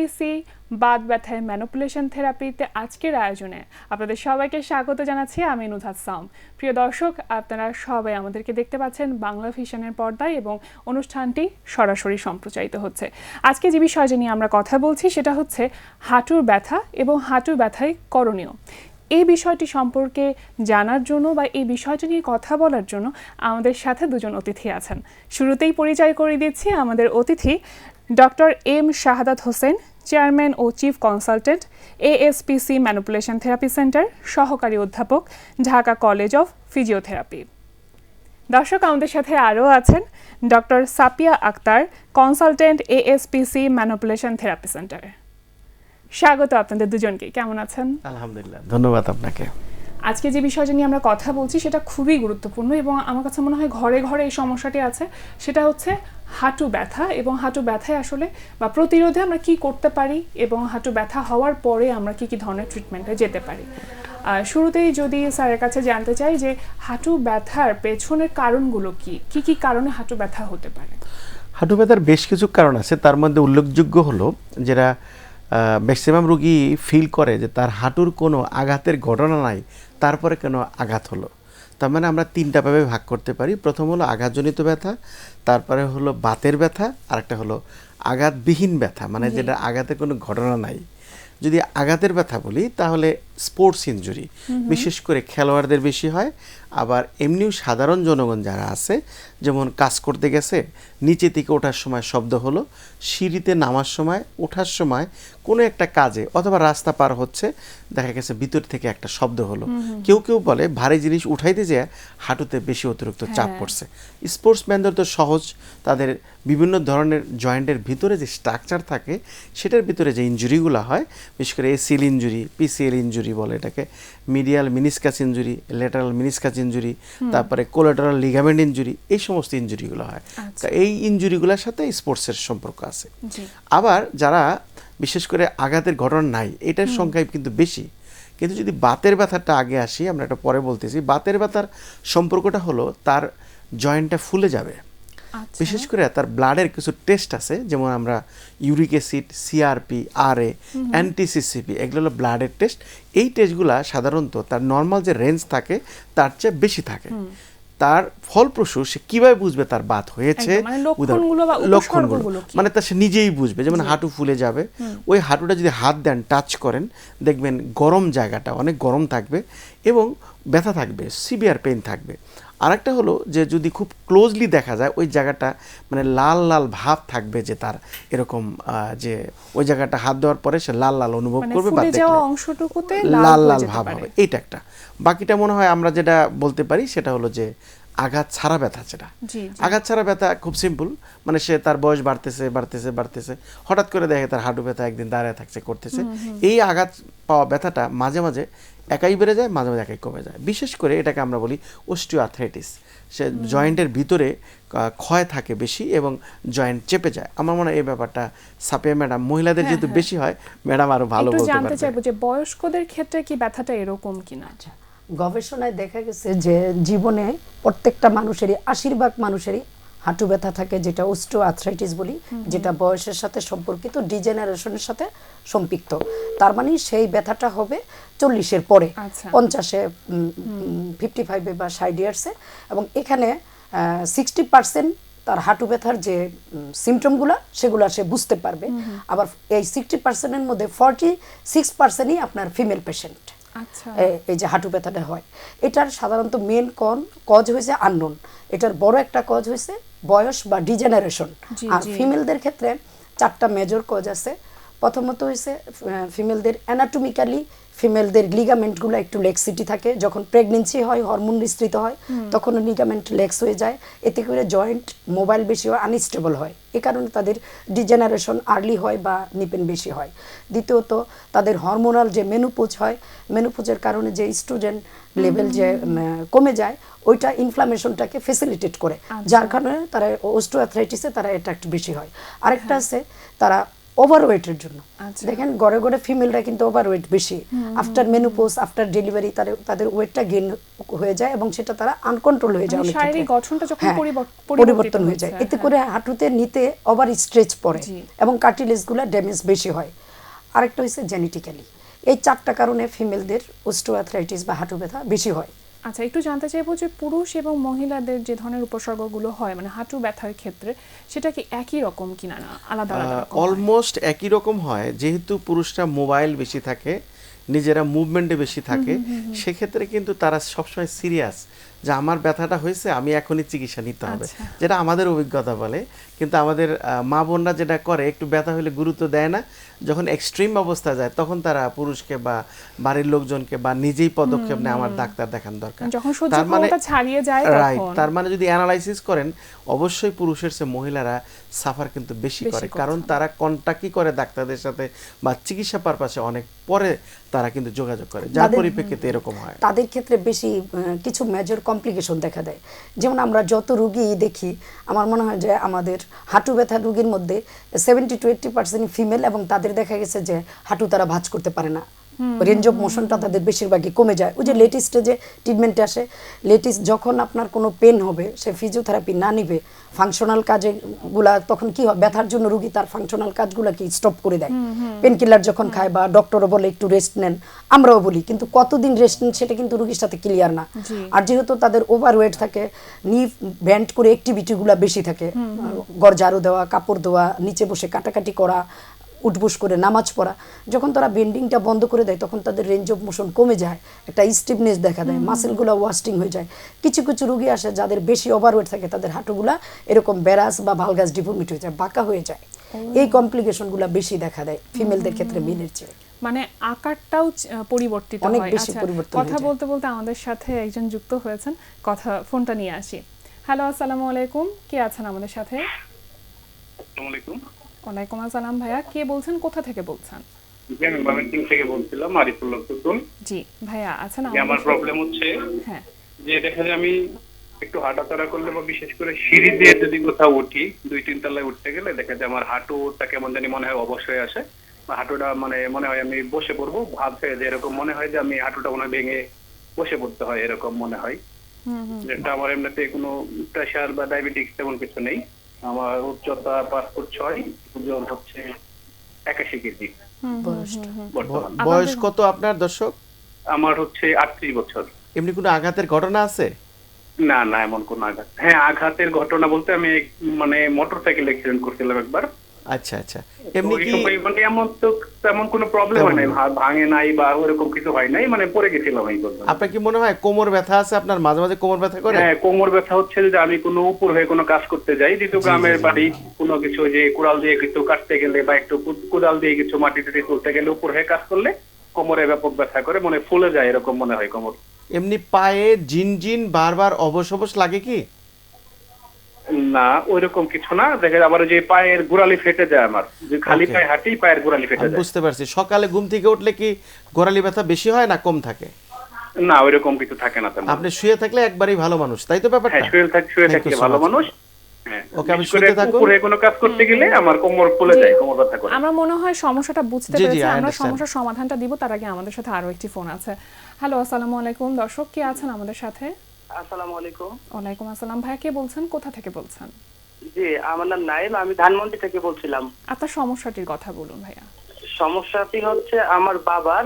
ASPC Baat ব্যথায় manipulation থেরাপিতে আজকের আয়োজনে আপনাদের সবাইকে স্বাগত জানাচ্ছি আমি নুধাত সাম প্রিয় দর্শক, আপনারা সবাই আমাদেরকে দেখতে পাচ্ছেন বাংলা ভিশনের পর্দায় এবং অনুষ্ঠানটি সরাসরি সম্প্রচারিত হচ্ছে। আজকে যে বিষয়টি নিয়ে আমরা কথা বলছি সেটা হচ্ছে হাঁটুর ব্যথা এবং হাঁটুর ব্যথায় করণীয়। এই বিষয়টি সম্পর্কে জানার জন্য বা এই বিষয়টি নিয়ে কথা বলার জন্য আমাদের সাথে দুজন অতিথি আছেন। শুরুতেই পরিচয় করে দিচ্ছি আমাদের অতিথি doctor M Shahadat Hossain chairman ও chief consultant ASPC manipulation therapy centre সহকারী অধ্যাপক, ঢাকা কলেজ অফ ফিজিওথেরাপি। দর্শক, আমাদের সাথে আরও আছেন doctor Sapia Akhter, consultant ASPC manipulation therapy centre স্বাগত আপনাদের দুজনকে, কেমন আছেন? আলহামদুলিল্লাহ, ধন্যবাদ আপনাকে। আজকে যে বিষয়টা নিয়ে আমরা কথা বলছি, সেটা খুবই গুরুত্বপূর্ণ এবং আমার কাছে মনে হয় ঘরে ঘরে এই সমস্যাটি আছে। সেটা হচ্ছে হাঁটু ব্যথা এবং হাঁটু ব্যথায় আসলে বা প্রতিরোধে আমরা কি করতে পারি এবং হাঁটু ব্যথা হওয়ার পরে আমরা কি কি ধরনের ট্রিটমেন্টে যেতে পারি? শুরুতেই যদি স্যারের কাছে জানতে চাই যে হাঁটু ব্যথার পেছনের কারণগুলো কি? কি কি কারণে হাঁটু ব্যথা হতে পারে? হাঁটু ব্যথার বেশ কিছু কারণ আছে। তার মধ্যে উল্লেখযোগ্য হলো যেটা ম্যাক্সিমাম রুগী ফিল করে যে তার হাঁটুর কোনো আঘাতের ঘটনা নাই তারপরে কেন আঘাত হলো? তার মানে আমরা তিনটা ভাবে ভাগ করতে পারি। প্রথম হলো আঘাতজনিত ব্যথা তারপরে হলো বাতের ব্যথা আরেকটা হলো আঘাতবিহীন ব্যথা। মানে যেটা আঘাতের কোনো ঘটনা নাই। যদি আঘাতের ব্যথা বলি তাহলে স্পোর্টস ইনজুরি। বিশেষ করে খেলোয়াড়দের বেশি হয়। আবার এমনিও সাধারণ জনগণ যারা আছে যেমন কাজ করতে গেছে নিচে থেকে ওঠার সময় শব্দ হলো সিঁড়িতে নামার সময় ওঠার সময় কোনো একটা কাজে অথবা রাস্তা পার হচ্ছে দেখা গেছে ভিতর থেকে একটা শব্দ হলো। কেউ কেউ বলে ভারী জিনিস উঠাইতে যেয়ে হাঁটুতে বেশি অতিরিক্ত চাপ হ্যাঁ। পড়ছে। স্পোর্টসম্যানদের তো সহজ তাদের বিভিন্ন ধরনের জয়েন্টের ভিতরে যে স্ট্রাকচার থাকে সেটার ভিতরে যে ইঞ্জুরিগুলো হয় বিশেষ করে এসিল ইঞ্জুরি পিসিএল ইঞ্জুরি বলে এটাকে। Medial meniscus injury lateral meniscus injury তারপরে কোলেটারাল লিগামেন্ট ইঞ্জুরি এই সমস্ত ইঞ্জুরিগুলো হয়। আচ্ছা। তা এই ইঞ্জুরিগুলোর সাথে স্পোর্টসের সম্পর্ক আছে। আবার যারা বিশেষ করে আঘাতের ঘটনা নাই এটার সংখ্যাই কিন্তু বেশি। কিন্তু যদি বাতের ব্যথাটা আগে আসি আমরা এটা পরে বলতেছি বাতের ব্যথার সম্পর্কটা হলো তার জয়েন্টটা ফুলে যাবে। বিশেষ করে তার ব্লাডের কিছু টেস্ট আছে যেমন আমরা uric acid CRP R A anti CCP এগুলো হলো ব্লাডের টেস্ট এই টেস্টগুলা সাধারণত তার নর্মাল যে রেঞ্জ থাকে তার চেয়ে বেশি থাকে। তার ফলপ্রসূ সে কীভাবে বুঝবে তার বাত হয়েছে? মানে লক্ষণগুলো? মানে তা সে নিজেই বুঝবে যেমন হাঁটু ফুলে যাবে। ওই হাঁটুটা যদি হাত দেন টাচ করেন দেখবেন গরম জায়গাটা অনেক গরম থাকবে এবং ব্যথা থাকবে সিভিয়ার পেন থাকবে। আরেকটা হলো যে যদি খুব ক্লোজলি দেখা যায় ওই জায়গাটা মানে লাল লাল ভাব থাকবে যে তার এরকম যে ওই জায়গাটা হাত দেওয়ার পরে সে লাল লাল অনুভব মানে করবে বা অংশটুকুতে লাল লাল ভাব হবে এইটা একটা। বাকিটা মনে হয় আমরা যেটা বলতে পারি সেটা হলো যে আঘাত ছাড়া ব্যথা যেটা। জি। আঘাত ছাড়া ব্যথা খুব সিম্পল মানে সে তার বয়স বাড়তেছে বাড়তেছে বাড়তেছে হঠাৎ করে দেখে তার হাঁটু ব্যথা একদিন দাঁড়ায় থাকছে করতেছে। এই আঘাত পাওয়া ব্যথাটা মাঝে মাঝে একাই বেড়ে যায় মাঝে মাঝে একাই কমে যায়। বিশেষ করে এটাকে আমরা বলি অস্টিওআর্থ্রাইটিস সে জয়েন্টের ভিতরে ক্ষয় থাকে বেশি এবং জয়েন্ট চেপে যায়। আমার মনে হয় এই ব্যাপারটা সাপিয়া ম্যাডাম মহিলাদের হ্যাঁ, যেহেতু হ্যাঁ। বেশি হয় ম্যাডাম আরও ভালো বলতে জানতে চাইব যে বয়স্কদের ক্ষেত্রে কি ব্যথাটা এরকম কিনা? আচ্ছা গবেষণায় দেখা গেছে যে জীবনে প্রত্যেকটা মানুষেরই আশীর্বাদ মানুষেরই হাঁটু ব্যথা থাকে যেটা ওস্টো আর্থ্রাইটিস বলি যেটা বয়সের সাথে সম্পর্কিত ডিজেনারেশনের সাথে সম্পৃক্ত। তার মানে সেই ব্যথাটা হবে চল্লিশের পরে আচ্ছা। পঞ্চাশে ফিফটি ফাইভে বা ষাট ইয়ার্সে এবং এখানে সিক্সটি পার্সেন্ট তার হাঁটু ব্যথার যে সিমটমগুলো সেগুলো সে বুঝতে পারবে। আবার এই সিক্সটি পার্সেন্টের মধ্যে ফর্টি সিক্স পার্সেন্টই আপনার ফিমেল পেশেন্ট আচ্ছা। এই যে হাঁটু ব্যথাটা হয়। এটার সাধারণত মেন কন কজ হয়েছে আননোন এটার বড় একটা কজ হয়েছে বয়স বা ডিজেনারেশন আর ফিমেলদের ক্ষেত্রে চারটা মেজর কজ আছে। প্রথমত হয়েছে ফিমেলদের অ্যানাটমিক্যালি ফিমেলদের লিগামেন্টগুলো একটু লেক্সিটি থাকে যখন প্রেগনেন্সি হয় হরমোন নিঃসৃত হয় তখন লিগামেন্ট লেক্স হয়ে যায়। এতে করে জয়েন্ট মোবাইল বেশি হয় আনস্টেবল হয়। এ কারণে তাদের ডিজেনারেশন আর্লি হয় বা নিপেন বেশি হয়। দ্বিতীয়ত তাদের হরমোনাল যে মেনুপোজ হয় মেনুপোজের কারণে যে স্ট্রোজেন লেভেল যে কমে যায় ওইটা ইনফ্লামেশনটাকে ফেসিলিটেট করে। যার কারণে তারা ওস্টোঅ্যাথ্রাইটিসে তারা অ্যাট্রাক্ট বেশি হয়। আরেকটা আছে তারা ওভারওয়েটের জন্য। আচ্ছা। দেখেন গড়ে গড়ে ফিমেলরা কিন্তু ওভারওয়েট বেশি। আফটার মেনোপোজ আফটার ডেলিভারি তাদের তাদের ওয়েটটা গেইন হয়ে যায় এবং সেটা তারা আনকন্ট্রোল হয়ে যায় মানে শারীরিক গঠনটা যখন হ্যাঁ, পরিবর্তন হয়ে যায়। এতে হ্যাঁ। করে হাঁটুতে নিতে ওভার স্ট্রেচ পড়ে। এবং কার্টিলেজগুলো ড্যামেজ বেশি হয়। আরেকটা হচ্ছে জেনেটিক্যালি এই চারটা কারণে ফিমেলদের অস্টোআথরাইটিস বা হাঁটু ব্যথা বেশি হয়। আচ্ছা একটু জানতে চাইব যে পুরুষ এবং মহিলাদের যে ধরনের উপসর্গগুলো হয় মানে হাঁটু ব্যথার ক্ষেত্রে সেটা কি একই রকম কিনা না আলাদা আলাদা? অলমোস্ট একই রকম হয় যেহেতু পুরুষরা মোবাইল বেশি থাকে নিজেরা মুভমেন্টে বেশি থাকে সেক্ষেত্রে কিন্তু তারা সবসময় সিরিয়াস যে আমার ব্যথাটা হয়েছে আমি এখনই চিকিৎসা নিতে হবে আচ্ছা। যেটা আমাদের অভিজ্ঞতা বলে কিন্তু আমাদের মা বোনরা যেটা করে একটু ব্যথা হলে গুরুত্ব দেয় না যখন এক্সট্রিম অবস্থা যায় তখন তারা পুরুষকে বা বাড়ির লোকজনকে বা নিজেই পদক্ষেপ নেয় আমার ডাক্তার দেখান দরকার। তার মানে ছাড়িয়ে যায় রাইট তার মানে যদি অ্যানালাইসিস করেন অবশ্যই পুরুষের চেয়ে মহিলারা সাফার কিন্তু বেশি করে। কারণ তারা কন্টাক্টই করে ডাক্তারদের সাথে বা চিকিৎসা পারপাসে অনেক। পরে তারা কিন্তু যোগাযোগ করে যার পরিপ্রেক্ষিতে এরকম হয়। তাদের ক্ষেত্রে বেশি কিছু মেজর কমপ্লিকেশন দেখা দেয়। যেমন আমরা যত রুগী দেখি আমার মনে হয় যে আমাদের হাঁটু ব্যথা রুগীর মধ্যে seventy to eighty percent female এবং তাদের দেখা গেছে যে হাঁটু তারা ভাঁজ করতে পারে না। রেঞ্জ অফ মোশনটা তাদের বেশিরভাগই কমে যায়। ওই যে লেটেস্টে যে ট্রিটমেন্টে আসে লেটেস্ট যখন আপনার কোনো পেন হবে সে ফিজিওথেরাপি না নিবে ফাংশনাল কাজে গুলা তখন কি হয় ব্যথার জন্য রুগী তার ফাংশনাল কাজগুলোকে স্টপ করে দেয়। পেন কিলার যখন খায় বা ডক্টরও বলে একটু রেস্ট নেন আমরাও বলি কিন্তু কতদিন রেস্ট নেন সেটা কিন্তু রুগীর সাথে ক্লিয়ার না। আর যেহেতু তাদের ওভার ওয়েট থাকে নি ব্যান্ড করে অ্যাক্টিভিটিগুলো বেশি থাকে ঘর ঝাড়ু দেওয়া কাপড় দেওয়া নিচে বসে কাটাকাটি করা উঠবস করে নামাজ পড়া। যখন তারা বেন্ডিংটা বন্ধ করে দেয় তখন তাদের রেঞ্জ অফ মোশন কমে যায় একটা স্টিফনেস দেখা দেয় মাসেলগুলো ওয়াস্টিং হয়ে যায়। কিছু কিছু রুগী আসে যাদের বেশি ওভারওয়েট থাকে তাদের হাঁটুগুলা এরকম ব্যারাস বা ভালগাস ডিফর্মিট হয়ে যায় বাঁকা হয়ে যায়। এই কমপ্লিকেশনগুলো বেশি দেখা দেয় ফিমেলদের ক্ষেত্রে মেলের চেয়ে। মানে আকারটাও পরিবর্তিত অনেক বেশি আচ্ছা, পরিবর্তন কথা বলতে বলতে আমাদের সাথে একজন যুক্ত হয়েছেন। কথা ফোনটা নিয়ে আসি। হ্যালো আসসালামু আলাইকুম। কে আছেন আমাদের সাথে? আসসালামু আলাইকুম। ওয়ালাইকুম আসসালাম ভাইয়া কে বলছেন কোথা থেকে বলছেন? জি, আমি ময়মনসিংহ থেকে বলছিলাম আরিফুল্লাহ কুতুল জি ভাইয়া আছেন আমার প্রবলেম হচ্ছে হ্যাঁ। যে দেখা যায় আমি একটু হাঁটাচলা করলে বা বিশেষ করে সিঁড়ি দিয়ে যদি কোথাও উঠি দুই তিন তলায় উঠতে গেলে দেখা যায় আমার হাঁটুটা কেমন জানি মনে হয় অবশ্যই আসে। হাঁটুটা মানে মনে হয় আমি বসে পড়ব ভাবছে যে এরকম মনে হয় যে আমি হাঁটুটা মনে ভেঙে বসে পড়তে হয় এরকম মনে হয়। যেটা আমার এমনিতে কোনো প্রেশার বা ডায়াবেটিক্স তেমন কিছু নেই। আমার উচ্চতা পাঁচ ফুট ছয় ওজন হচ্ছে একাশি কেজি। বয়স কত আপনার দর্শক? আমার হচ্ছে আটত্রিশ বছর। এমনি কোনো আঘাতের ঘটনা আছে? না না এমন কোনো আঘাত হ্যাঁ আঘাতের ঘটনা বলতে আমি মানে মোটর সাইকেল অ্যাক্সিডেন্ট করছিলাম একবার। আচ্ছা আচ্ছা। এমনি কি মানে এমন তো তেমন কোনো প্রবলেম হয় নাই ভাঙে নাই বা ওরকম কিছু হয় নাই মানে পড়ে গেছিলাম এই পর্যন্ত। আপনার কি মনে হয় কোমর ব্যথা আছে আপনার? মাঝে মাঝে কোমর ব্যথা করে? হ্যাঁ কোমর ব্যথা হচ্ছে আমি কোনো উপর হয়ে কোনো কাজ করতে যাই যেহেতু গ্রামের বাড়ি কোনো কিছু যে কুড়াল দিয়ে কিছু কাটতে গেলে বা একটু কুড়াল দিয়ে কিছু মাটি টাটি তুলতে গেলে উপর হয়ে কাজ করলে কোমরে ব্যাপক ব্যথা করে মানে ফুলে যায় এরকম মনে হয় কোমর। এমনি পায়ে জিন জিন বারবার অবশ অবশ লাগে কি? না ওইরকম কিছু না। দেখা যায় আবার যে পায়ের গোড়ালি ফেটে যায় আমার। যে খালি পায়ে হাঁটি পায়ের গোড়ালি ফেটে যায়। বুঝতে পারছি। সকালে ঘুম থেকে উঠলে কি গোড়ালি ব্যথা বেশি হয় না কম থাকে? না ওইরকম কিছু থাকে না তেমন। আপনি শুয়ে থাকলে একবারই ভালো মানুষ তাই তো ব্যাপারটা? হ্যাঁ শুয়ে থাক শুয়ে থাকলে ভালো মানুষ। হ্যাঁ Okay, আপনি বিশেষ করে শুতে থাকুন। উপরে কোনো কাজ করতে গেলে আমার কোমর ফুলে যায় কোমর ব্যথা করে। আমরা মনে হয় সমস্যাটা বুঝতে পেরেছি। আমরা সমস্যার সমাধানটা দিব তার আগে আমাদের সাথে আরও একটি ফোন আছে। হ্যালো আসসালামু আলাইকুম। দর্শক কে আছেন আমাদের সাথে? আসসালামু আলাইকুম। ওয়ালাইকুম আসসালাম। ভাইয়া কে বলছেন? কোথা থেকে বলছেন? জি আমার নাম নাইম। আমি ধানমন্ডি থেকে বলছিলাম। আপনার সমস্যাটির কথা বলুন ভাইয়া। সমস্যাটি হচ্ছে আমার বাবার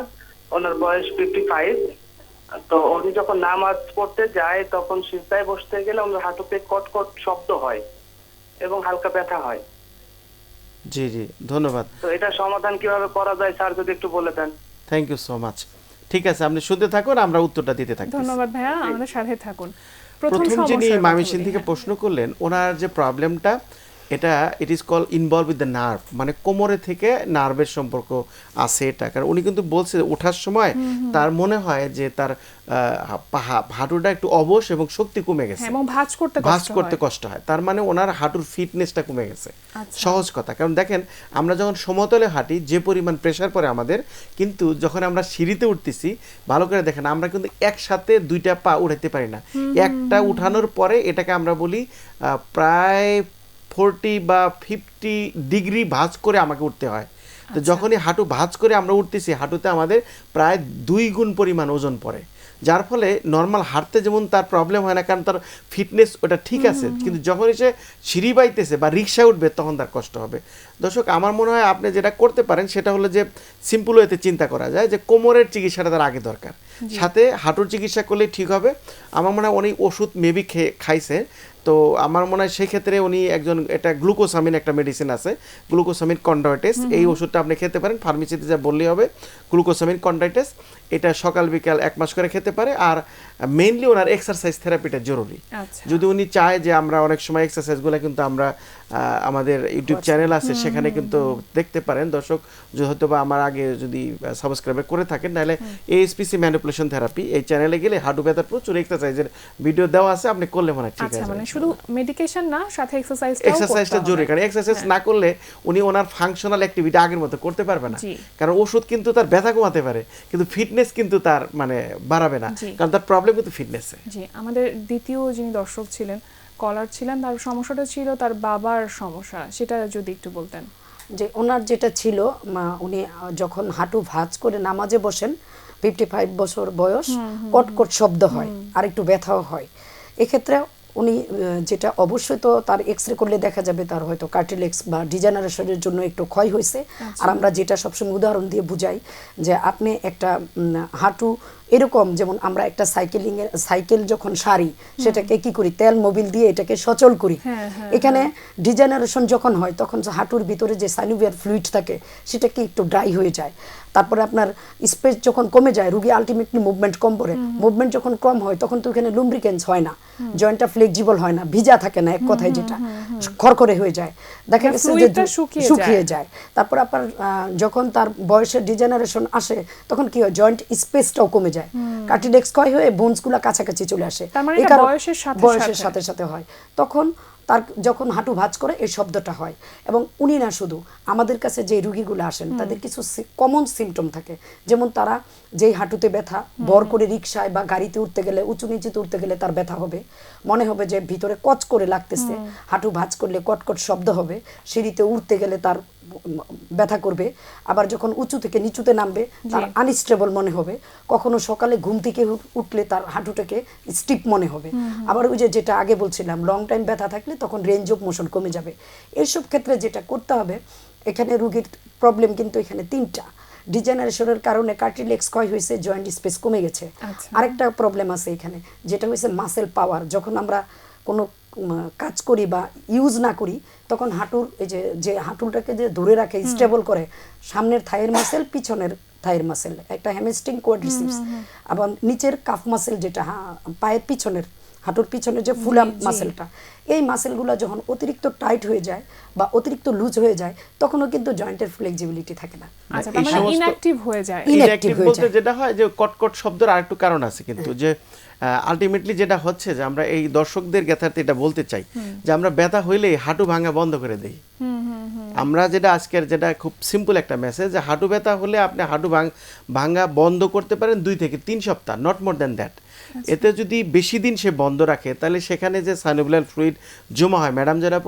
ওনার বয়স ফিফটি ফাইভ তো উনি যখন নামাজ পড়তে যায় তখন সিজদায় বসতে গেলে ওনার হাঁটুতে কট কট শব্দ হয় এবং হালকা ব্যথা হয়। জি জি ধন্যবাদ। তো এটা সমাধান কীভাবে করা যায় স্যার যদি একটু বলে দেন। থ্যাংক ইউ সো মাচ ঠিক আছে আপনি শুনতে থাকুন আমরা উত্তরটা দিতে থাকি ধন্যবাদ ভাইয়া আমাদের সাথে থাকুন প্রথম যিনি মামিসিন থেকে হ্যাঁ। প্রশ্ন করলেন ওনার যে প্রবলেমটা এটা it is call involve with the nerve মানে কোমরে থেকে নার্ভের সম্পর্ক আছে এটা। কারণ উনি কিন্তু বলছে ওঠার সময় তার মনে হয় যে তার হাঁটুটা একটু অবশ এবং শক্তি কমে গেছে। হ্যাঁ, এবং ভাঁজ করতে ভাঁজ কষ্ট করতে হয়। কষ্ট হয়। তার মানে ওনার হাঁটুর ফিটনেসটা কমে গেছে। আচ্ছা। সহজ কথা। কারণ দেখেন আমরা যখন সমতলে হাঁটি যে পরিমাণ প্রেসার পড়ে আমাদের কিন্তু যখন আমরা সিঁড়িতে উঠতেছি ভালো করে দেখেন আমরা কিন্তু একসাথে দুইটা পা উঠাতে পারি না। একটা উঠানোর পরে এটাকে আমরা বলি প্রায় ফোরটি বা ফিফটি ডিগ্রি ভাঁজ করে আমাকে উঠতে হয়। তো যখনই হাঁটু ভাঁজ করে আমরা উঠতেছি হাঁটুতে আমাদের প্রায় দুই গুণ পরিমাণ ওজন পড়ে। যার ফলে নর্মাল হাঁটতে যেমন তার প্রবলেম হয় না কারণ তার ফিটনেস ওটা ঠিক আছে কিন্তু যখনই সে সিঁড়ি বাইতেছে বা রিক্সা উঠবে তখন তার কষ্ট হবে। দর্শক আমার মনে হয় আপনি যেটা করতে পারেন সেটা হলো যে সিম্পল ওয়েতে চিন্তা করা যায় যে কোমরের চিকিৎসাটা তার আগে দরকার। সাথে হাঁটুর চিকিৎসা করলেই ঠিক হবে। আমার মনে হয় উনি ওষুধ মেবি খেয়ে খাইছে তো আমার মনে হয় সেক্ষেত্রে উনি একজন এটা গ্লুকোসামিন একটা মেডিসিন আছে গ্লুকোসামিন কন্ডাইটেস এই ওষুধটা আপনি খেতে পারেন ফার্মেসিতে যা বললেই হবে গ্লুকোসামিন কন্ডাইটেস এটা সকাল বিকাল এক মাস করে খেতে পারে আর মেইনলি ওনার এক্সারসাইজ থেরাপিটা জরুরি। আচ্ছা। যদি উনি চায় যে আমরা অনেক সময় এক্সারসাইজগুলো কিন্তু আমরা আমাদের ইউটিউব চ্যানেল আছে সেখানে কিন্তু দেখতে পারেন। দর্শক হয়তো বা আমার আগে যদি সাবস্ক্রাইব করে থাকেন নাহলে এএসপিসি ম্যানিপুলেশন থেরাপি এই চ্যানেলে গেলে হাঁটু ব্যথার প্রচুর এক্সারসাইজের ভিডিও দেওয়া আছে আপনি করলে মনে ঠিক আচ্ছা আছে। মানে শুধু মেডিকেশন না সাথে এক্সারসাইজ এক্সারসাইজটা জরুরি কারণ এক্সারসাইজ না করলে উনি ওনার ফাংশনাল অ্যাক্টিভিটি আগের মতো করতে পারবে না। কারণ ওষুধ কিন্তু তার ব্যথা কমাতে পারে কিন্তু ফিটনেস কিন্তু তার মানে বাড়াবে না। কারণ তার প্রবলেম কিন্তু ফিটনেসে জি আমাদের দ্বিতীয় যিনি দর্শক ছিলেন কলার ছিলেন তার সমস্যাটা ছিল তার বাবার সমস্যা সেটা যদি একটু বলতেন। যে ওনার যেটা ছিল উনি যখন হাঁটু ভাঁজ করে নামাজে বসেন ফিফটি ফাইভ বছর বয়স কটকট শব্দ হয় আর একটু ব্যথাও হয়। এক্ষেত্রে উনি যেটা অবশ্যই তো তার এক্স রে করলে দেখা যাবে তার হয়তো কার্টিলেক্স বা ডিজেনারেশনের জন্য একটু ক্ষয় হয়েছে। আর আমরা যেটা সবসময় উদাহরণ দিয়ে বুঝাই যে আপনি একটা হাঁটু এরকম যেমন আমরা একটা সাইকেলিং এর সাইকেল যখন সারি সেটাকে কি করি? তেল মোবিল দিয়ে এটাকে সচল করি। হ্যাঁ, হ্যাঁ, এখানে ডিজেনারেশন যখন হয় তখন হাঁটুর ভিতরে যে সাইনোভিয়ার ফ্লুইড থাকে সেটা কি একটু ড্রাই হয়ে যায়। তারপরে আপনার স্পেস যখন কমে যায় রুগী আলটিমেটলি মুভমেন্ট কম করে মুভমেন্ট যখন কম হয় তখন তো এখানে লুমব্রিকেন্স হয় না। জয়েন্টটা ফ্লেক্সিবল হয় না ভিজা থাকে না এক কথায় যেটা। খড়খড়ে হয়ে যায়। দেখা গেছে যে শুকিয়ে যায়। তারপর আপনার যখন তার বয়সের ডিজেনারেশন আসে তখন কি হয়? জয়েন্ট স্পেসটাও কমে যায়। কার্টিলেক্স ক্ষয় হয়ে বোনসগুলো কাছাকাছি চলে আসে। মানে বয়সের। সাথে সাথে হয়। তখন তার যখন হাঁটু ভাঁজ করে এই শব্দটা হয়। এবং উনি না শুধু আমাদের কাছে যে রুগীগুলো আসেন তাদের কিছু কমন সিমটম থাকে। যেমন তারা যেই হাঁটুতে ব্যথা বর করে রিক্সায় বা গাড়িতে উঠতে গেলে উঁচু নিচুতে উঠতে গেলে তার ব্যথা হবে। মনে হবে যে ভিতরে কচ করে লাগতেছে হাঁটু ভাঁজ করলে কটকট শব্দ হবে সিঁড়িতে উঠতে গেলে তার ব্যথা করবে আবার যখন উঁচু থেকে নিচুতে নামবে তার আনস্টেবল মনে হবে। কখনো সকালে ঘুম থেকে উঠলে তার হাঁটুটাকে স্টিপ মনে হবে। আবার ওই যে যেটা আগে বলছিলাম লং টাইম ব্যথা থাকলে তখন রেঞ্জ অফ মোশন কমে যাবে। এইসব ক্ষেত্রে যেটা করতে হবে এখানে রুগীর প্রবলেম কিন্তু এখানে তিনটা। ডিজেনারেশনের কারণে কার্টিলেক্স ক্ষয় হয়েছে জয়েন্ট স্পেস কমে গেছে। আচ্ছা। আরেকটা প্রবলেম আছে এখানে যেটা হয়েছে মাসেল পাওয়ার যখন আমরা কোনো কাজ করি বা ইউজ না করি তখন হাঁটুর এই যে যে হাঁটুটাকে যে ধরে রাখে স্টেবল করে সামনের থাইয়ের মাসেল পিছনের থাইয়ের মাসেল একটা হ্যামেস্টিং কোয়াড্রিসিপস আবার নিচের কাফ মাসেল যেটা হা- পায়ের পিছনের হাঁটুর পিছনে যে ফুলা মাসেলটা এই মাসেলগুলো যখন অতিরিক্ত টাইট হয়ে যায় বা অতিরিক্ত লুজ হয়ে যায় তখনও কিন্তু জয়েন্টের ফ্লেক্সিবিলিটি থাকে না। আচ্ছা মানে সমস্ত- ইনঅ্যাক্টিভ হয়ে যায়। Inactive বলতে যেটা হয় যে কটকট শব্দের আরেকটু কারণ আছে কিন্তু যে আলটিমেটলি যেটা হচ্ছে যে আমরা এই দর্শকদের জ্ঞাতার্থে এটা বলতে চাই যে আমরা ব্যথা হইলে হাঁটু ভাঙা বন্ধ করে দেই। আমরা যেটা আজকের যেটা খুব সিম্পল একটা মেসেজ যে হাঁটু ব্যথা হলে আপনি হাঁটু ভাঙ ভাঙা বন্ধ করতে পারেন দুই থেকে তিন সপ্তাহ নট মোর দ্যান দ্যাট এতে যদি বেশি দিন সে বন্ধ রাখে তাহলে সেখানে যে সাইনোবুলার ফ্লুইড জমা হয় ম্যাডাম যারা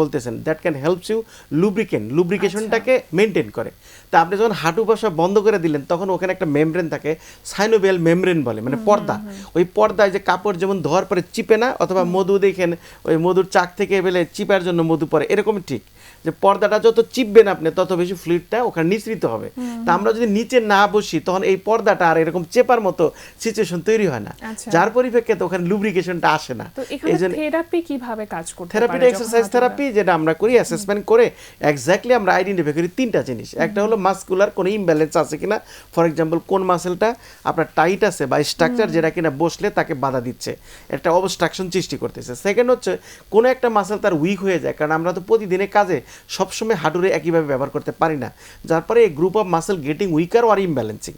বলতেছেন that can helps you lubricant লুব্রিকেশনটাকে maintain করে। তা আপনি যখন হাঁটু বসা বন্ধ করে দিলেন তখন ওখানে একটা মেমব্রেন থাকে সাইনোবিয়াল মেমব্রেন বলে মানে পর্দা। ওই পর্দায় যে কাপড় যেমন ধোয়ার পরে চিপে না অথবা মধু দেখেন ওই মধুর চাক থেকে বেলে চিপার জন্য মধু পরে এরকম ঠিক। যে পর্দাটা যত চিপবেন আপনি তত বেশি ফ্লুইডটা ওখানে নিঃসৃত হবে। তা আমরা যদি নিচে না বসি তখন এই পর্দাটা আর এরকম চেপার মতো সিচুয়েশন তৈরি হয় না। আচ্ছা। যার পরিপ্রেক্ষিতে ওখানে লুব্রিকেশনটা আসে না। এই জন্য থেরাপি কীভাবে কাজ করতে পারে থেরাপিটা এক্সারসাইজ থেরাপি যেটা আমরা করি অ্যাসেসমেন্ট করে এক্স্যাক্টলি আমরা আইডেন্টিফাই করি তিনটা জিনিস। একটা হলো মাসকুলার কোনো ইমব্যালেন্স আছে কিনা? ফর এক্সাম্পল কোন মাসেলটা আপনার টাইট আছে বা স্ট্রাকচার যেটা কিনা বসলে তাকে বাধা দিচ্ছে? একটা অবস্ট্রাকশন সৃষ্টি করতেছে। সেকেন্ড হচ্ছে কোনো একটা মাসেল তার উইক হয়ে যায় কারণ আমরা তো প্রতিদিনের কাজে সবসময় হাঁটুরে একইভাবে ব্যবহার করতে পারি না। যার পরে এই group of muscle getting weaker R imbalancing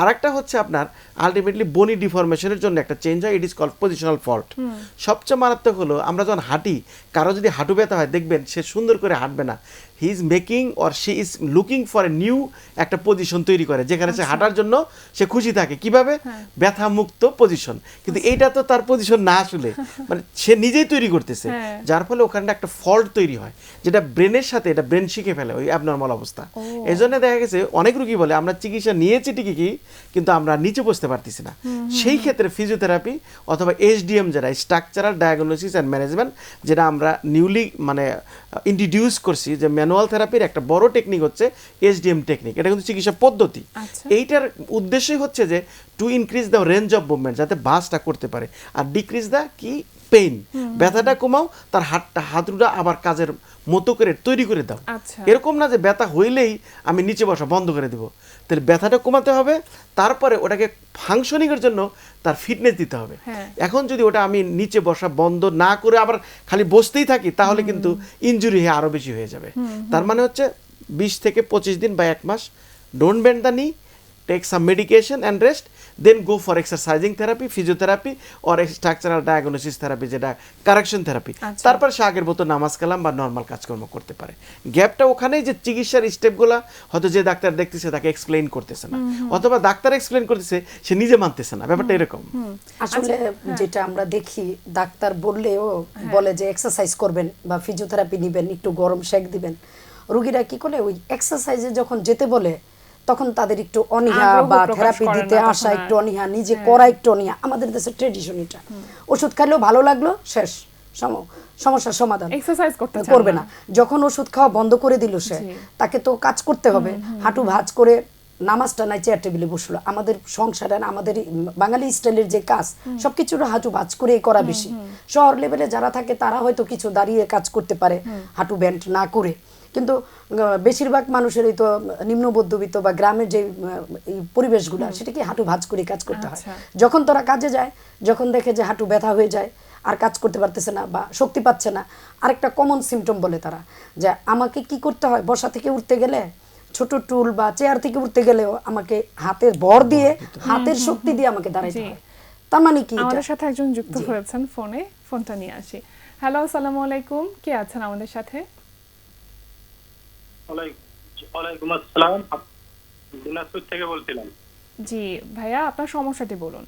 আর একটা হচ্ছে আপনার আলটিমেটলি বনি ডিফরমেশনের জন্য একটা চেঞ্জ হয় it is call positional fault সবচেয়ে মারাত্মক হলো আমরা যখন হাঁটি কারও যদি হাঁটু ব্যথা হয় দেখবেন সে সুন্দর করে হাঁটবে না। He is making or she is looking for a new একটা পজিশন তৈরি করে যেখানে সে হাঁটার জন্য সে খুশি থাকে। কীভাবে? ব্যথা মুক্ত পজিশন কিন্তু এইটা তো তার পজিশন না আসলে। মানে সে নিজেই তৈরি করতেছে। হ্যাঁ। যার ফলে ওখানে একটা ফল্ট তৈরি হয় যেটা ব্রেনের সাথে এটা ব্রেন শিখে ফেলে ওই অ্যাবনর্মাল অবস্থা। এই জন্য দেখা গেছে অনেক রুগী বলে আমরা চিকিৎসা নিয়েছি ঠিকই কি কিন্তু আমরা নিচে বসতে পারতেছি না। সেই ক্ষেত্রে ফিজিওথেরাপি অথবা এইচডিএম যারা স্ট্রাকচারাল ডায়াগনোসিস অ্যান্ড ম্যানেজমেন্ট যেটা আমরা নিউলি মানে ইন্ট্রোডিউস করছি যে ম্যানুয়াল থেরাপির একটা বড় টেকনিক হচ্ছে এসডিএম টেকনিক এটা কিন্তু চিকিৎসা পদ্ধতি। আচ্ছা। এইটার উদ্দেশ্যই হচ্ছে যে to increase the range of movement যাতে বাসটা করতে পারে। আর ডিক্রিজ দ্য কি? পেইন ব্যথাটা কমাও তার হাতটা হাতুটা আবার কাজের মতো করে তৈরি করে দাও। আচ্ছা। এরকম না যে ব্যথা হইলেই আমি নিচে বসা বন্ধ করে দেবো। তাহলে ব্যথাটা কমাতে হবে তারপরে ওটাকে ফাংশনিংয়ের জন্য তার ফিটনেস দিতে হবে। হ্যাঁ। এখন যদি ওটা আমি নিচে বসা বন্ধ না করে আবার খালি বসতেই থাকি তাহলে কিন্তু ইঞ্জুরি হয়ে আরও বেশি হয়ে যাবে। তার মানে হচ্ছে বিশ থেকে পঁচিশ দিন বা এক মাস don't bend the knee take some medication and rest then go for exercising therapy physiotherapy or structural diagnosis therapy যেটা কারেকশন থেরাপি আচ্ছা। তারপর সে আগের মতো নামাজ কালাম বা নর্মাল কাজকর্ম করতে পারে। গ্যাপটা ওখানেই যে চিকিৎসার স্টেপগুলো হয়তো যে ডাক্তার দেখতেছে তাকে এক্সপ্লেইন করতেছে না। অথবা ডাক্তার এক্সপ্লেইন করতেছে সে নিজে মানতেছে না ব্যাপারটা এরকম। আসলে আচ্ছা, যেটা আমরা দেখি ডাক্তার বললেও বলে যে এক্সারসাইজ করবেন বা ফিজিওথেরাপি নেবেন একটু গরম শেক দিবেন। রুগীরা কি করে? ওই এক্সারসাইজে যখন যেতে বলে তখন তাদের একটু অনীহা বা থেরাপি দিতে আসা একটু অনীহা নিজে করা একটু অনীহা আমাদের দেশের ট্রেডিশন এটা। ওষুধ খাইলেও ভালো লাগল শেষ। সম- সমস্যার সমাধান। এক্সারসাইজ করতে করবে। না। যখন ওষুধ খাওয়া বন্ধ করে দিল সে তাকে তো কাজ করতে হবে। হাঁটু ভাঁজ করে নামাজটা নাই চেয়ার টেবিলে বসল। আমাদের সংসারে আমাদের বাঙালি স্টাইলের যে কাজ সবকিছুর হাঁটু ভাঁজ করে করা বেশি। শহর লেভেলে যারা থাকে তারা হয়তো কিছু দাঁড়িয়ে কাজ করতে পারে হাঁটু ব্যান্ড না করে। কিন্তু বেশিরভাগ মানুষেরই তো নিম্ন মধ্যবিত্ত বা গ্রামের যে এই পরিবেশগুলো সেটা কি হাঁটু ভাঁজ করে কাজ করতে হয়। আচ্ছা। যখন তোরা কাজে যায় যখন দেখে যে হাঁটু ব্যথা হয়ে যায় আর কাজ করতে পারতেছে না বা শক্তি পাচ্ছে না আরেকটা কমন সিমটম বলে তারা যে আমাকে কি করতে হয়? বসা থেকে উঠতে গেলে ছোট টুল বা চেয়ার থেকে উঠতে গেলেও আমাকে হাতের ভর দিয়ে হাতের শক্তি দিয়ে আমাকে দাঁড়াইতে জি। হয়। তার মানে কি আমাদের সাথে একজন যুক্ত হয়েছেন ফোনে ফোনটা নিয়ে আসি। হ্যালো আসসালামু আলাইকুম। কে আছেন আমাদের সাথে? ওয়ালাইকুম ওয়ালাইকুম আসসালাম। দিনাজপুর থেকে বলছিলাম। জি ভাইয়া আপনার সমস্যাটি বলুন।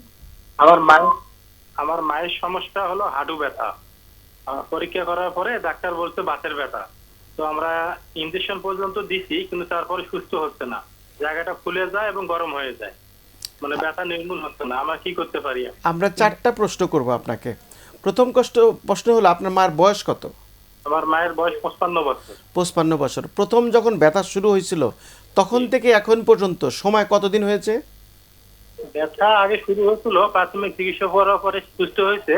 আমার মায়ের আমার মায়ের সমস্যা হলো হাঁটু ব্যথা। পরীক্ষা করার পরে ডাক্তার বলছে বাতের ব্যথা। তো আমরা ইঞ্জেকশন পর্যন্ত দিছি কিন্তু তারপরে সুস্থ হচ্ছে না। জায়গাটা ফুলে যায় এবং গরম হয়ে যায়। মানে ব্যথা নির্মূল হচ্ছে না। আমরা কি করতে পারি? আমরা চারটা প্রশ্ন করব আপনাকে। প্রথম কষ্ট প্রশ্ন হলো আপনার মার বয়স কত? আমার মায়ের বয়স পঁচপান্ন বছর। পঁচপান্ন বছর। প্রথম যখন ব্যথা শুরু হয়েছিল তখন থেকে এখন পর্যন্ত সময় কতদিন হয়েছে? ব্যথা আগে শুরু হয়েছিল প্রাথমিক চিকিৎসা করার পরে সুস্থ হয়েছে।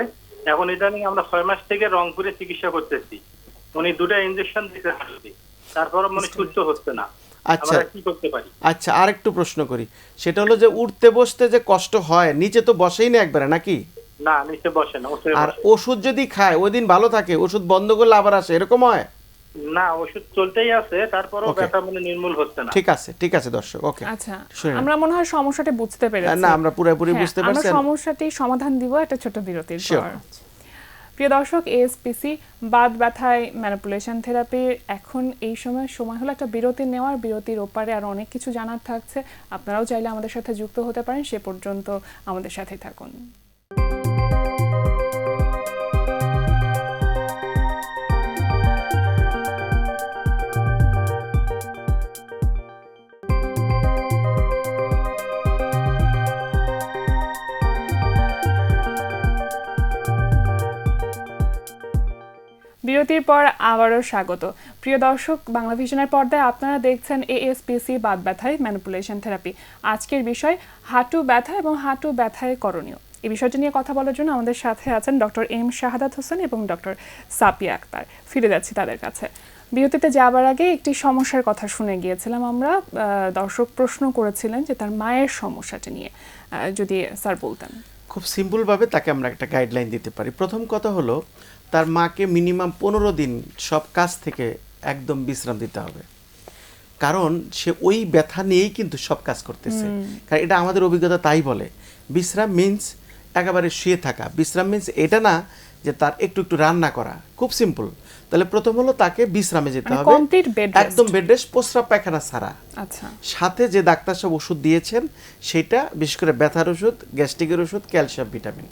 এখন ইদানিং আমরা ছয় মাস থেকে রংপুরে চিকিৎসা করতেছি। উনি দুটো ইঞ্জেকশন দিতে তারপর মানে সুস্থ হচ্ছে না। আচ্ছা। কি করতে পারি? আচ্ছা আরেকটু প্রশ্ন করি। সেটা হলো যে উঠতে বসতে যে কষ্ট হয় নিচে তো বসেই না একবারে নাকি? না নিচে বসে না আর ওষুধ যদি খায় ওই দিন ভালো থাকে ওষুধ বন্ধ করলে আবার আসে এরকম হয়? না ওষুধ চলতেই আছে তারপরও ব্যথা মানে নির্মূল হচ্ছে না। ঠিক আছে ঠিক আছে দর্শক ওকে আচ্ছা আমরা মনে হয় সমস্যাটি বুঝতে পেরেছি না, আমরা পুরোপুরি হ্যাঁ, বুঝতে আমরা সমস্যাটি সমাধান দিব একটা ছোট বিরতির পর। প্রিয় দর্শক এএসপিসি বাদ ব্যথায় ম্যানিপুলেশন থেরাপি এখন এই সময় সময় হলো একটা বিরতি নেওয়ার, বিরতির ওপারে আর অনেক কিছু জানার থাকছে। আপনারাও চাইলে আমাদের সাথে যুক্ত হতে পারেন, সে পর্যন্ত আমাদের সাথে থাকুন। বিরতির পর আবারও স্বাগত। প্রিয় দর্শক, বাংলা ভিশনের পর্দায় আপনারা দেখছেন এএসপিসি বাদ ব্যথায় ম্যানিপুলেশন থেরাপি। আজকের বিষয়, হাঁটু ব্যথা এবং হাঁটু ব্যথায় করণীয়। এই বিষয়টি নিয়ে কথা বলার জন্য আমাদের সাথে আছেন ডক্টর এম শাহাদাত হোসেন এবং ডক্টর সাপিয়া আক্তার। ফিরে যাচ্ছি তাদের কাছে। বিরতিতে যাবার আগে একটি সমস্যার কথা শুনে গিয়েছিলাম আমরা। দর্শক প্রশ্ন করেছিলেন যে তার মায়ের সমস্যাটি নিয়ে। যদি স্যার বলতেন। খুব সিম্পলভাবে তাকে আমরা একটা গাইডলাইন দিতে পারি। প্রথম কথা হলো তার মাকে মিনিমাম পনেরো দিন সব কাজ থেকে একদম বিশ্রাম দিতে হবে। কারণ সে ওই ব্যথা নিয়েই কিন্তু সব কাজ করতেছে। কারণ এটা আমাদের অভিজ্ঞতা তাই বলে। বিশ্রাম মিন্স একেবারে শুয়ে থাকা। বিশ্রাম মিন্স এটা না যে তার একটু একটু রান্না করা। খুব সিম্পল তাহলে প্রথম হলো তাকে বিশ্রামে যেতে মানে হবে। একদম বেড রেস্ট প্রস্রাব পায়খানা ছাড়া। আচ্ছা। সাথে যে ডাক্তার সব ওষুধ দিয়েছেন সেটা বিশেষ করে ব্যথার ওষুধ গ্যাস্ট্রিকের ওষুধ ক্যালসিয়াম ভিটামিন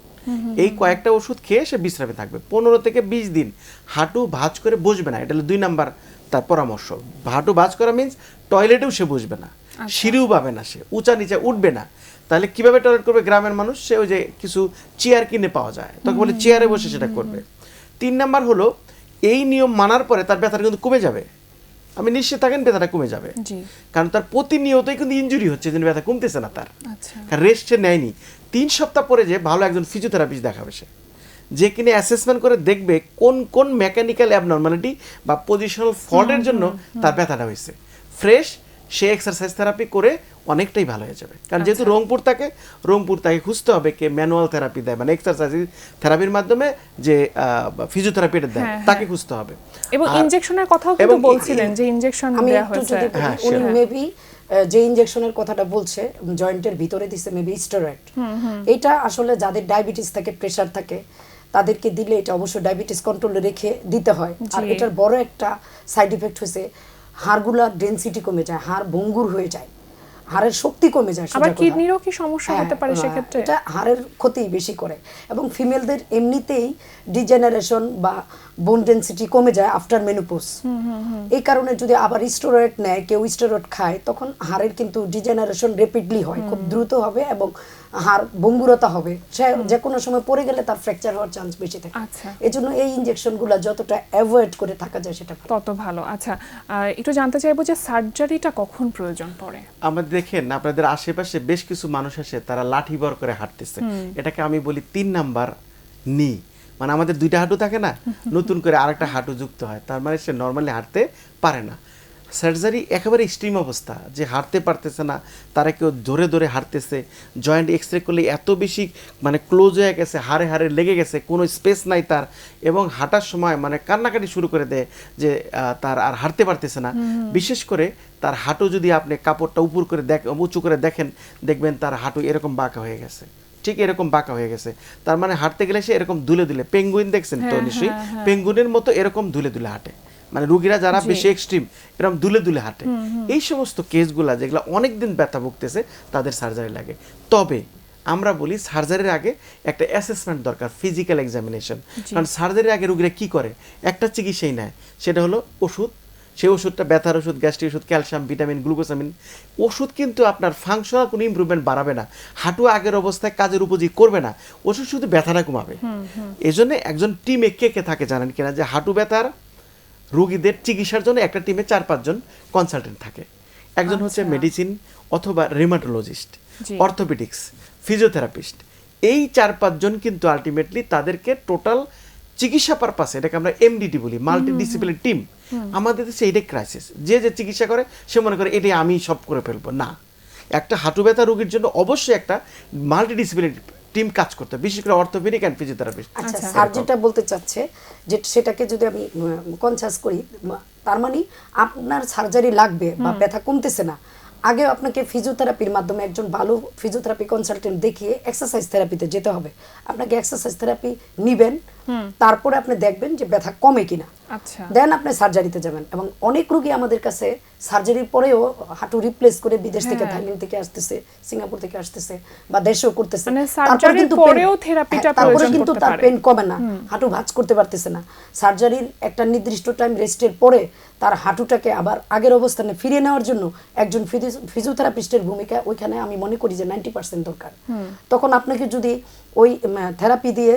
এই কয়েকটা ওষুধ খেয়ে সে বিশ্রামে থাকবে। পনেরো থেকে বিশ দিন হাঁটু ভাঁজ করে বসবে না এটা হলো দুই নাম্বার তার পরামর্শ। হাঁটু ভাঁজ করা মিন্স টয়লেটেও সে বসবে না সিঁড়িও পাবে না সে উঁচা নিচে উঠবে না। তাহলে কীভাবে টয়লেট করবে? গ্রামের মানুষ সে ওই যে কিছু চেয়ার কিনে পাওয়া যায়। তখন বলে চেয়ারে বসে সেটা করবে। তিন নাম্বার হলো এই নিয়ম মানার পরে তার ব্যথাটা কিন্তু কমে যাবে। আমি নিশ্চিত থাকেন ব্যথাটা কমে যাবে। কারণ তার প্রতিনিয়তই কিন্তু ইঞ্জুরি হচ্ছে যেন ব্যথা কমতেছে না তার। আচ্ছা। কারণ রেস্ট সে নেয়নি। তিন সপ্তাহ পরে যে ভালো একজন ফিজিওথেরাপিস্ট দেখাবে সে। যে কিনে অ্যাসেসমেন্ট করে দেখবে কোন কোন মেকানিক্যাল অ্যাবনর্মালিটি বা পজিশনাল ফল্টের জন্য তার ব্যথাটা হয়েছে। ফ্রেশ সে এক্সারসাইজ থেরাপি করে অনেকটাই ভালো হয়ে যাবে। কারণ যেহেতু রংপুর তাকে রংপুর তাকে খুঁজতে হবে কে ম্যানুয়াল থেরাপি দেয় মানে এক্সারসাইজ থেরাপির মাধ্যমে যে ফিজিওথেরাপিটা দেয় হ্যাঁ, তাকে খুঁজতে হবে। এবং ইনজেকশনের কথাও কিন্তু বলছিলেন যে ইনজেকশন আমি দেওয়া হয়েছে। হ্যাঁ, উনি মেবি যে ইনজেকশনের কথাটা বলছে জয়েন্টের ভিতরে দিছে মেবি স্টেরয়েড এটা আসলে যাদের ডায়াবেটিস থাকে প্রেসার থাকে তাদেরকে দিলে এটা অবশ্যই ডায়াবেটিস কন্ট্রোলে রেখে দিতে হয়। আর। এটার বড় একটা সাইড ইফেক্ট হয়েছে হাড়গুলার ডেনসিটি কমে যায় হাড় ভঙ্গুর হয়ে যায়। হাড়ের শক্তি কমে যায় আবার কিডনিরও কি সমস্যা হ্যাঁ, হতে পারে হ্যাঁ, সেক্ষেত্রে। এটা হাড়ের ক্ষতি বেশি করে। এবং ফিমেলদের এমনিতেই ডিজেনারেশন বা বোন ডেন্সিটি কমে যায় আফটার মেনোপোজ এই কারণে যদি আবার স্টেরয়েড নেয় কেউ স্টেরয়েড খায় তখন হাড়ের কিন্তু ডিজেনারেশন রেপিডলি হয় খুব দ্রুত হবে এবং হাড় ভঙ্গুরতা হবে সে যে কোনো সময় পড়ে গেলে তার ফ্র্যাকচার হওয়ার চান্স বেশি থাকে। আচ্ছা। এজন্য এই ইনজেকশনগুলো যতটা অ্যাভয়েড করে থাকা যায় সেটা তত ভালো। আচ্ছা একটু জানতে চাইব যে সার্জারিটা কখন প্রয়োজন পড়ে? আমাদের দেখেন আপনাদের আশেপাশে বেশ কিছু মানুষ আসে তারা লাঠি বর করে হাঁটতেছে। এটাকে আমি বলি তিন নাম্বার নি মানে আমাদের দুইটা হাঁটু থাকে না নতুন করে আরেকটা হাঁটু যুক্ত হয়। তার মানে সে নর্মালি হাঁটতে পারে না। সার্জারি একেবারে এক্সট্রিম অবস্থা যে হাঁটতে পারতেছে না তারা কেউ ধরে ধরে হাঁটতেছে জয়েন্ট এক্স রে করলে এত বেশি মানে ক্লোজ হয়ে গেছে হাড়ে হাড়ে লেগে গেছে কোনো স্পেস নাই তার এবং হাঁটার সময় মানে কান্নাকাটি শুরু করে দেয় যে তার আর হাঁটতে পারতেছে না। বিশেষ করে তার হাঁটু যদি আপনি কাপড়টা উপর করে দেখ উঁচু করে দেখেন দেখবেন তার হাঁটু এরকম বাঁকা হয়ে গেছে। ঠিক এরকম বাঁকা হয়ে গেছে। তার মানে হাঁটতে গেলে সে এরকম দুলে দুলে পেঙ্গুইন দেখছেন তো হ্যাঁ, নিশ্চয়ই? হ্যাঁ, হ্যাঁ। পেঙ্গুইনের মতো এরকম দুলে দুলে হাঁটে। মানে রুগীরা যারা বেশি এক্সট্রিম এরকম দুলে দুলে হাঁটে। এই সমস্ত কেসগুলা যেগুলো অনেক দিন ব্যথা ভুগতেছে তাদের সার্জারি লাগে। তবে আমরা বলি সার্জারির আগে একটা অ্যাসেসমেন্ট দরকার ফিজিক্যাল এক্সামিনেশন কারণ সার্জারির আগে রুগীরা কি করে? একটা চিকিৎসাই নেয়। সেটা হলো ওষুধ। সেই ওষুধটা ব্যথার ওষুধ গ্যাস্ট্রিক ওষুধ ক্যালসিয়াম ভিটামিন গ্লুকোসামিন ওষুধ কিন্তু আপনার ফাংশনাল কোনো ইমপ্রুভমেন্ট বাড়াবে না। হাঁটু আগের অবস্থায় কাজের উপযোগী করবে না। ওষুধ শুধু ব্যথাটা কমাবে। এই জন্য একজন টিমে কে কে থাকে জানেন কিনা? যে হাঁটু ব্যথার রোগীদের চিকিৎসার জন্য একটা টিমে চার পাঁচজন কনসালটেন্ট থাকে। একজন হচ্ছে আচ্ছা। মেডিসিন অথবা রেমাটোলজিস্ট। অর্থোপেডিক্স ফিজিওথেরাপিস্ট এই চার পাঁচজন কিন্তু আলটিমেটলি তাদেরকে টোটাল চিকিৎসা পারপাসে এটাকে আমরা এমডিটি বলি মাল্টি ডিসিপ্লিন টিম আমাদের দেশে এটাই ক্রাইসিস যে যে চিকিৎসা করে সে মনে করে এটাই আমি সব করে ফেলব। না। একটা হাঁটু ব্যথা রোগীর জন্য অবশ্যই একটা মাল্টি ডিসিপ্লিন টিম কাজ করতে বিশেষ করে অর্থোপেডিক অ্যান্ড ফিজিওথেরাপিস্ট। আচ্ছা আচ্ছা। স্যার যেটা বলতে চাচ্ছে যে সেটাকে যদি আমি কনসাস করি তার মানে আপনার সার্জারি লাগবে বা ব্যথা কমতেছে না। আগে আপনাকে ফিজিওথেরাপির মাধ্যমে একজন ভালো ফিজিওথেরাপি কনসালটেন্ট দেখিয়ে এক্সারসাইজ থেরাপিতে যেতে হবে। আপনাকে এক্সারসাইজ থেরাপি নিবেন তারপরে আপনি দেখবেন যে ব্যথা কমে কিনা। আচ্ছা। দেন আপনি সার্জারিতে যাবেন এবং অনেক রোগী আমাদের কাছে সার্জারির পরেও হাঁটু রিপ্লেস করে বিদেশ থেকে হ্যাঁ। থাইল্যান্ড থেকে আসতেছে সিঙ্গাপুর থেকে আসতেছে বা দেশেও করতেছে। মানে তারপরে কিন্তু পরেও থেরাপিটা হ্যাঁ, তারপরে কিন্তু তার পেন কমে না। হাঁটু ভাঁজ করতে পারতেছে না। সার্জারির একটা নির্দিষ্ট টাইম রেস্টের পরে তার হাঁটুটাকে আবার আগের অবস্থানে ফিরিয়ে নেওয়ার জন্য একজন ফিজিওথেরাপিস্টের ভূমিকা ওইখানে আমি মনে করি যে নাইনটি পার্সেন্ট দরকার। তখন আপনাকে যদি ওই থেরাপি দিয়ে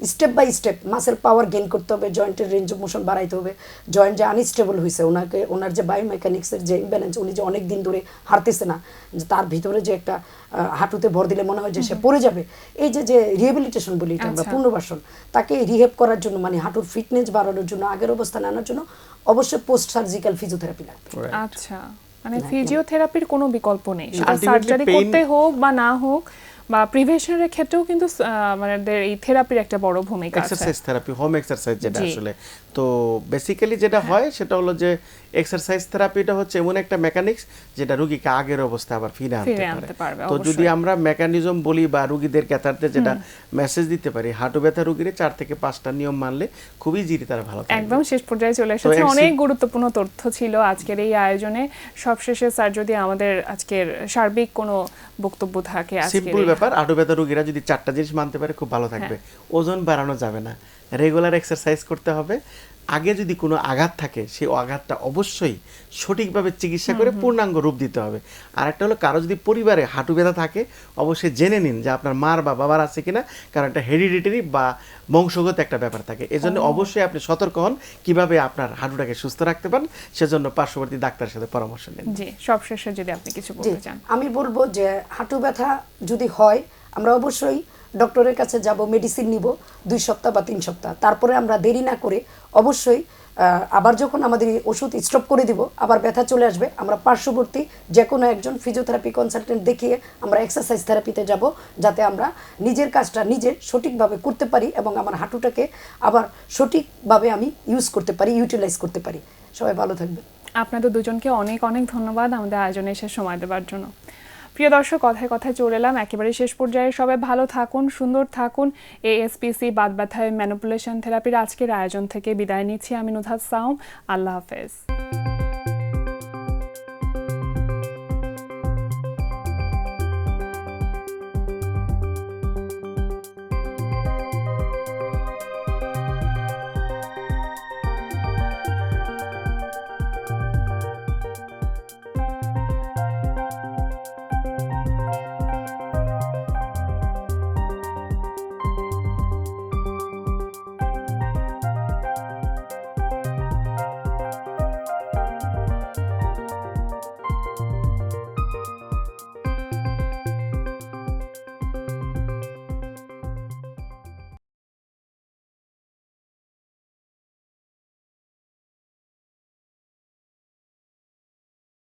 step by step muscle power gain করতে হবে জয়েন্টের রেঞ্জ অফ মোশন বাড়াইতে হবে। জয়েন্ট যে আনস্টেবল হয়েছে ওনাকে ওনার যে বায়োমেকানিক্সের যে ইমব্যালেন্স উনি যে অনেক দিন ধরে হারতেছে না যে তার ভিতরে যে একটা হাঁটুতে ভর দিলে মনে হয় যে সে পড়ে যাবে। এই যে যে রিহেবিলিটেশন বলি এটা আমরা আচ্ছা। পুনর্বাসন তাকে রিহেব করার জন্য মানে হাঁটুর ফিটনেস বাড়ানোর জন্য আগের অবস্থান আনার জন্য অবশ্যই পোস্ট সার্জিক্যাল ফিজিওথেরাপি লাগবে। আচ্ছা। মানে ফিজিওথেরাপির কোনো বিকল্প নেই। সার্জারি করতে হোক বা না হোক বা প্রিভেনশনের ক্ষেত্রেও কিন্তু মানে এই থেরাপির একটা বড় ভূমিকা আছে। এক্সারসাইজ থেরাপি হোম এক্সারসাইজ যেটা আসলে তো বেসিক্যালি যেটা হয়। সেটা হলো যে এক্সারসাইজ থেরাপিটা হচ্ছে এমন একটা মেকানিক্স যেটা রুগীকে আগের অবস্থায় আবার ফিরে আনতে পারে। তো যদি আমরা মেকানিজম বলি বা রুগীদের ক্যাথারতে যেটা মেসেজ দিতে পারি হাঁটু ব্যথা রুগীর চার থেকে পাঁচটা নিয়ম মানলে খুবই জিরি তারা ভালো একদম শেষ পর্যায়ে চলে এসেছে। অনেক গুরুত্বপূর্ণ তথ্য ছিল আজকের এই আয়োজনে। সবশেষে স্যার যদি আমাদের আজকের সার্বিক কোনো বক্তব্য থাকে সিম্পল ব্যাপার হাঁটু ব্যথা রুগীরা যদি চারটা জিনিস মানতে পারে খুব ভালো থাকবে। ওজন বাড়ানো যাবে না। রেগুলার এক্সারসাইজ করতে হবে। আগে যদি কোনো আঘাত থাকে সেই আঘাতটা অবশ্যই সঠিকভাবে চিকিৎসা করে পূর্ণাঙ্গ রূপ দিতে হবে। আর একটা হলো কারও যদি পরিবারে হাঁটু ব্যথা থাকে অবশ্যই জেনে নিন যে আপনার মার বা বাবার আছে কিনা কারণ একটা হেরিডিটারি বা বংশগত একটা ব্যাপার থাকে। এজন্য অবশ্যই আপনি সতর্ক হন কীভাবে আপনার হাঁটুটাকে সুস্থ রাখতে পারেন সেজন্য পার্শ্ববর্তী ডাক্তারের সাথে পরামর্শ নিন। জি সবশেষে যদি আপনি কিছু বলতে চান। আমি বলব যে হাঁটু ব্যথা যদি হয় আমরা অবশ্যই ডক্টরের কাছে যাব মেডিসিন নিব, দুই সপ্তাহ বা তিন সপ্তাহ। তারপরে আমরা দেরি না করে অবশ্যই আবার যখন আমাদের এই ওষুধ স্টপ করে দিব, আবার ব্যথা চলে আসবে, আমরা পার্শ্ববর্তী যে কোনো একজন ফিজিওথেরাপি কনসালটেন্ট দেখিয়ে আমরা এক্সারসাইজ থেরাপিতে যাব, যাতে আমরা নিজের কাজটা নিজে সঠিকভাবে করতে পারি এবং আমার হাঁটুটাকে আবার সঠিকভাবে আমি ইউজ করতে পারি ইউটিলাইজ করতে পারি। সবাই ভালো থাকবে আপনাদের দুজনকে অনেক অনেক ধন্যবাদ আমাদের আয়োজনে এসে সময় দেওয়ার জন্য। প্রিয় দর্শক, কথায় কথায় চলে এলাম। একেবারে শেষ পর্যায়ে সবাই ভালো থাকুন, সুন্দর থাকুন। এএসপিসি বাদ ব্যথায় ম্যানুপুলেশন থেরাপির আজকের আয়োজন থেকে বিদায় নিচ্ছি। আমি নুধাত সাউম। আল্লাহ হাফেজ।